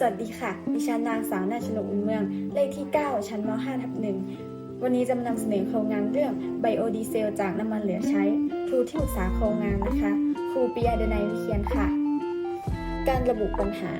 สวัสดีค่ะ ดิฉันนางสาวนาชนกอุ่นเมือง เลขที่ 9 ชั้นม .5 ทับหนึ่งวันนี้จะมานำเสนอโครงงานเรื่องไบโอดีเซลจากน้ำมันเหลือใช้ ครูที่ปรึกษาโครงงานนะคะ ครูปิยาเดนัยวิเคียนค่ะ การระบุปัญหา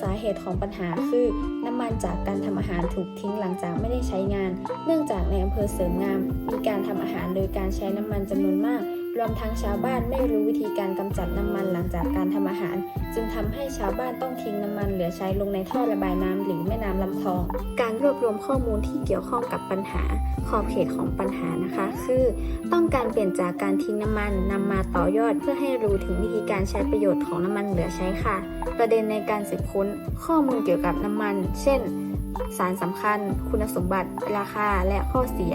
สาเหตุของปัญหาคือ น้ำมันจากการทำอาหารถูกทิ้งหลังจากไม่ได้ใช้งาน เนื่องจากในอำเภอเสริมงาม มีการทำอาหารโดยการใช้น้ำมันจำนวนมาก รวมทั้งชาวบ้านไม่รู้วิธีการกำจัดน้ำมันหลังจากการทำอาหาร จึงทำให้ชาวบ้านต้องทิ้งน้ำมันเหลือใช้ลงในท่อระบายน้ำหรือแม่น้ำลำคลอง การรวบรวมข้อมูลที่เกี่ยวข้องกับปัญหา ขอบเขตของปัญหานะคะ คือ ต้องการเปลี่ยนจากการทิ้งน้ำมันนำมาต่อยอดเพื่อให้รู้ถึงวิธีการใช้ประโยชน์ของน้ำมันเหลือใช้ค่ะ ประเด็นในการสืบค้นข้อมูลเกี่ยวกับน้ำมัน เช่น สารสำคัญ คุณสมบัติ ราคา และข้อเสีย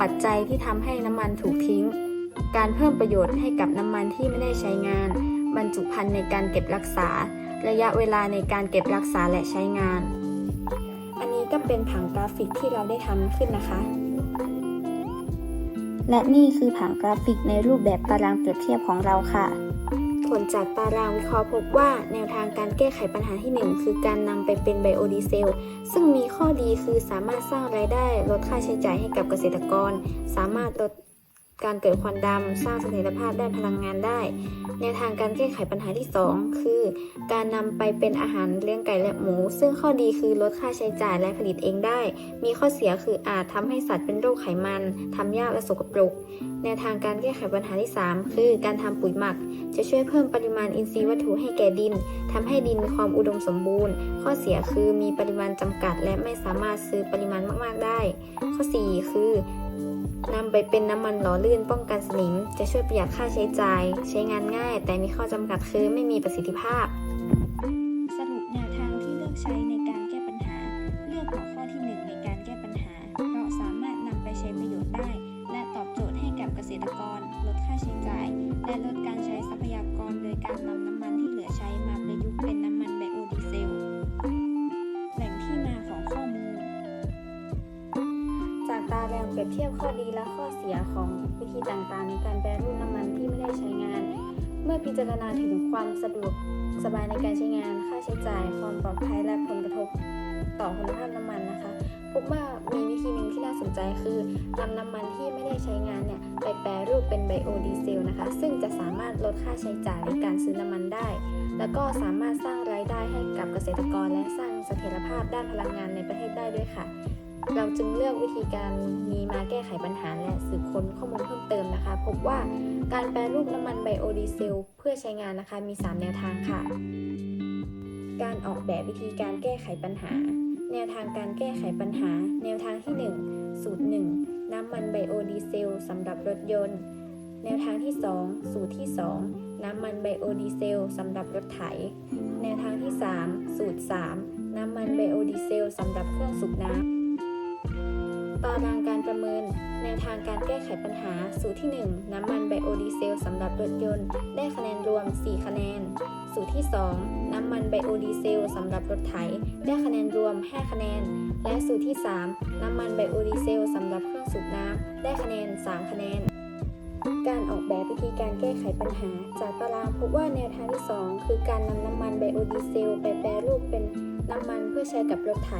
ปัจจัยที่ทำให้น้ำมันถูกทิ้ง การเพิ่มประโยชน์ให้กับน้ำมันที่ไม่ได้ใช้งาน บรรจุภัณฑ์ในการเก็บรักษา ระยะเวลาในการเก็บรักษาและใช้งาน อันนี้ก็เป็นผังกราฟิกที่เราได้ทำขึ้นนะคะ และนี่คือผังกราฟิกในรูปแบบตารางเปรียบเทียบของเราค่ะผลจากตารางวิเคราะห์พบว่าแนวทางการแก้ไขปัญหาที่ 1 คือการนำไปเป็นไบโอดีเซล ซึ่งมีข้อดีคือสามารถสร้างรายได้ลดค่าใช้จ่ายให้กับเกษตรกร สามารถลด การเกิดควันดำสร้างเสถียรภาพด้านพลังงานได้ แนวทางการแก้ไขปัญหาที่ 2 คือ การนำไปเป็นอาหารเลี้ยงไก่และหมู ซึ่งข้อดีคือลดค่าใช้จ่ายและผลิตเองได้ มีข้อเสียคืออาจทำให้สัตว์เป็นโรคไขมันทำยากและสกปรก แนวทางการแก้ไขปัญหาที่ 3 คือ การทำปุ๋ยหมัก จะช่วยเพิ่มปริมาณอินทรีย์วัตถุให้แก่ดินทำให้ดินมีความอุดมสมบูรณ์ ข้อเสียคือมีปริมาณจำกัด และไม่สามารถซื้อปริมาณมาก ๆได้ ข้อ 4 คือ นำไปเป็นน้ำมันหล่อลื่นป้องกันสนิม จะช่วยประหยัดค่าใช้จ่าย ใช้งานง่าย แต่มีข้อจำกัดคือไม่มีประสิทธิภาพ ยบเทียบข้อดีและข้อเสียของวิธีต่างๆ ในการแปรรูปน้ำมันที่ไม่ได้ใช้งาน เมื่อพิจารณาถึงความสะดวกสบายในการใช้งาน ค่าใช้จ่าย ความปลอดภัยและผลกระทบต่อคุณภาพน้ำมันนะคะพบว่ามีวิธีหนึ่งที่น่าสนใจคือนำน้ำมันที่ไม่ได้ใช้งานเนี่ยไปแปรรูปเป็นไบโอดีเซลนะคะ ซึ่งจะสามารถลดค่าใช้จ่ายในการซื้อน้ำมันได้ แล้วก็สามารถสร้างรายได้ให้กับเกษตรกร และสร้างเสถียรภาพด้านพลังงานในประเทศได้ด้วยค่ะ เราจึงเลือกวิธีการนี้มาแก้ไขปัญหาและสืบค้นข้อมูลเพิ่มเติมนะคะ พบว่าการแปรรูปน้ำมันไบโอดีเซลเพื่อใช้งานนะคะมี 3 แนวทางค่ะ การออกแบบวิธีการแก้ไขปัญหา แนวทางการแก้ไขปัญหา แนวทางที่ 1 สูตร 1 น้ำมันไบโอดีเซลสำหรับรถยนต์ แนวทางที่ 2 สูตรที่ 2 น้ำมันไบโอดีเซลสำหรับรถไถ แนวทางที่ 3 สูตร 3 น้ำมันไบโอดีเซลสำหรับเครื่องสูบน้ำ ตารางการประเมิน แนวทางการแก้ไขปัญหา สูตรที่ 1 น้ำมันไบโอดีเซลสำหรับรถยนต์ ได้คะแนนรวม 4 คะแนน สูตรที่ 2 น้ำมันไบโอดีเซลสำหรับรถไถ ได้คะแนนรวม 5 คะแนน และสูตรที่ 3 น้ำมันไบโอดีเซลสำหรับเครื่องสูบน้ำ ได้คะแนน 3 คะแนนการออกแบบวิธีการแก้ไขปัญหา จากตารางพบว่าแนวทางที่ 2 คือการนำน้ำมันไบโอดีเซลไปแปรรูปเป็นน้ำมันเพื่อใช้กับรถไถ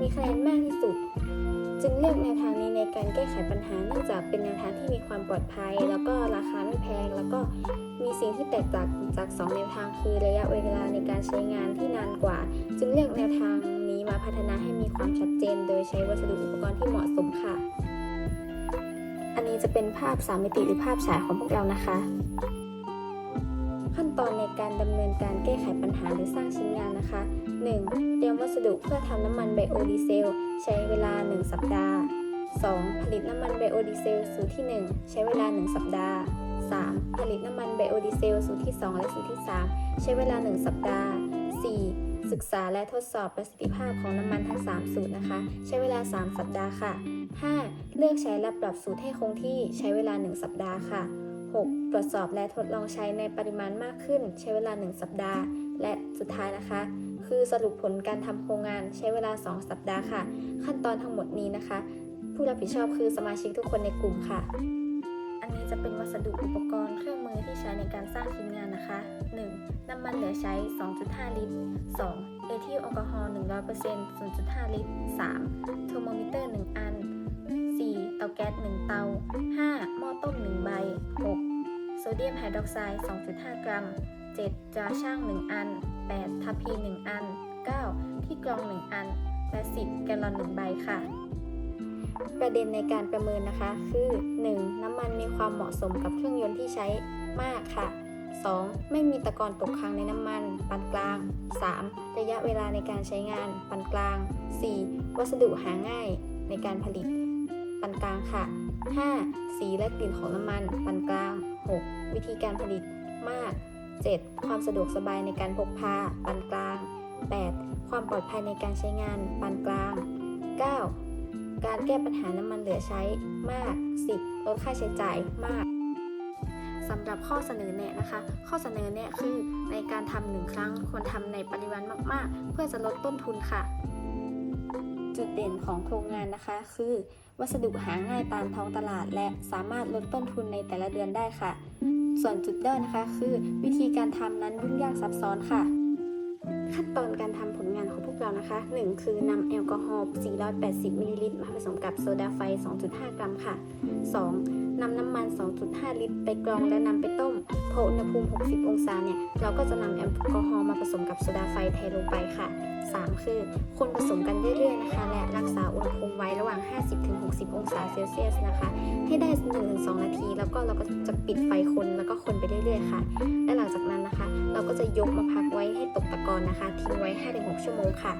มีคะแนนมากที่สุด จึงเลือกแนวทางนี้ในการแก้ไขปัญหาเนื่องจากเป็นแนวทางที่มีความปลอดภัย แล้วก็ราคาไม่แพง แล้วก็มีสิ่งที่แตกต่างจากสองแนวทางคือระยะเวลาในการใช้งานที่นานกว่า จึงเลือกแนวทางนี้มาพัฒนาให้มีความชัดเจน โดยใช้วัสดุอุปกรณ์ที่เหมาะสมค่ะ อันนี้จะเป็นภาพสามมิติหรือภาพฉายของพวกเรานะคะ ขั้นตอนในการดำเนินการแก้ไขปัญหาหรือสร้างชิ้นงานนะคะ 1. เตรียมวัสดุเพื่อทำน้ำมันไบโอดีเซล ใช้เวลา 1 สัปดาห์ 2. ผลิตน้ำมันไบโอดีเซลสูตรที่ 1 ใช้เวลา 1 สัปดาห์ 3. ผลิตน้ำมันไบโอดีเซลสูตรที่ 2 และสูตรที่ 3 ใช้เวลา 1 สัปดาห์ 4. ศึกษาและทดสอบประสิทธิภาพของน้ำมันทั้ง 3 สูตรนะคะ ใช้เวลา 3 สัปดาห์ค่ะ 5. เลือกใช้และปรับสูตรให้คงที่ใช้เวลา 1 สัปดาห์ค่ะ 6. ตรวจสอบและทดลองใช้ในปริมาณมากขึ้น ใช้เวลา 1 สัปดาห์ และสุดท้ายนะคะ คือสรุปผลการทำโครงงานใช้เวลา 2 สัปดาห์ค่ะ ขั้นตอนทั้งหมดนี้นะคะ ผู้รับผิดชอบคือสมาชิกทุกคนในกลุ่มค่ะ อันนี้จะเป็นวัสดุอุปกรณ์เครื่องมือที่ใช้ในการสร้างชิ้นงานนะคะ 1. น้ำมันเหลือใช้ 2.5 ลิตร 2. เอทิลแอลกอฮอล์100% 0.5 ลิตร 3. เทอร์โมมิเตอร์ 1 อัน 4. เตาแก๊ส 1 เตา 5. หม้อต้ม 1 ใบ 6. โซเดียมไฮดรอกไซด์ 2.5 กรัม 7. ตราช่าง 1 อัน 8. ทัพพี 1 อัน 9. ที่กรอง 1 อัน และ 10 แกลลอน 1 ใบค่ะ ประเด็นในการประเมินนะคะ คือ 1. น้ำมันมีความเหมาะสมกับเครื่องยนต์ที่ใช้มากค่ะ 2. ไม่มีตะกอนตกค้างในน้ำมัน ปานกลาง 3. ระยะเวลาในการใช้งาน ปานกลาง 4. วัสดุหาง่ายในการผลิต ปานกลางค่ะ 5. สีและกลิ่นของน้ำมัน ปานกลาง 6. วิธีการผลิตมาก 7. ความสะดวกสบายในการพกพาปานกลาง 8. ความปลอดภัยในการใช้งานปานกลาง 9. การแก้ปัญหาน้ำมันเหลือใช้มาก 10. ลดค่าใช้จ่ายมากสำหรับข้อเสนอแนะนะคะ ข้อเสนอแนะคือในการทำหนึ่งครั้งควรทำในปริมาณมาก ๆ เพื่อจะลดต้นทุนค่ะ จุดเด่นของโครงงานนะคะ คือ วัสดุหาง่ายตามท้องตลาด และสามารถลดต้นทุนในแต่ละเดือนได้ค่ะ ส่วนจุดด้อยนะคะ คือ วิธีการทำนั้นยุ่งยากซับซ้อนค่ะ ขั้นตอนการทำผลงานของพวกเรานะคะ 1 คือนำแอลกอฮอล์480มิลลิลิตรมาผสมกับโซดาไฟ 2.5 กรัมค่ะ 2. นำน้ำมัน 2.5 ลิตร ไปกรองและนำไปต้มพออุณหภูมิ 60 องศาเนี่ยเราก็จะนำแอลกอฮอล์มาผสมกับโซดาไฟเทลงไปค่ะ 3 คือคนผสมกันเรื่อยๆนะคะ และรักษาอุณหภูมิไว้ระหว่าง 50-60 องศาเซลเซียสนะคะ ให้ได้ 1-2 นาที แล้วก็เราก็จะปิดไฟคนแล้วก็คนไปเรื่อยๆค่ะ และหลังจากนั้นนะคะ เราก็จะยกมาพักไว้ให้ตกตะกอนนะคะ ทิ้งไว้ 5-6 ชั่วโมงค่ะ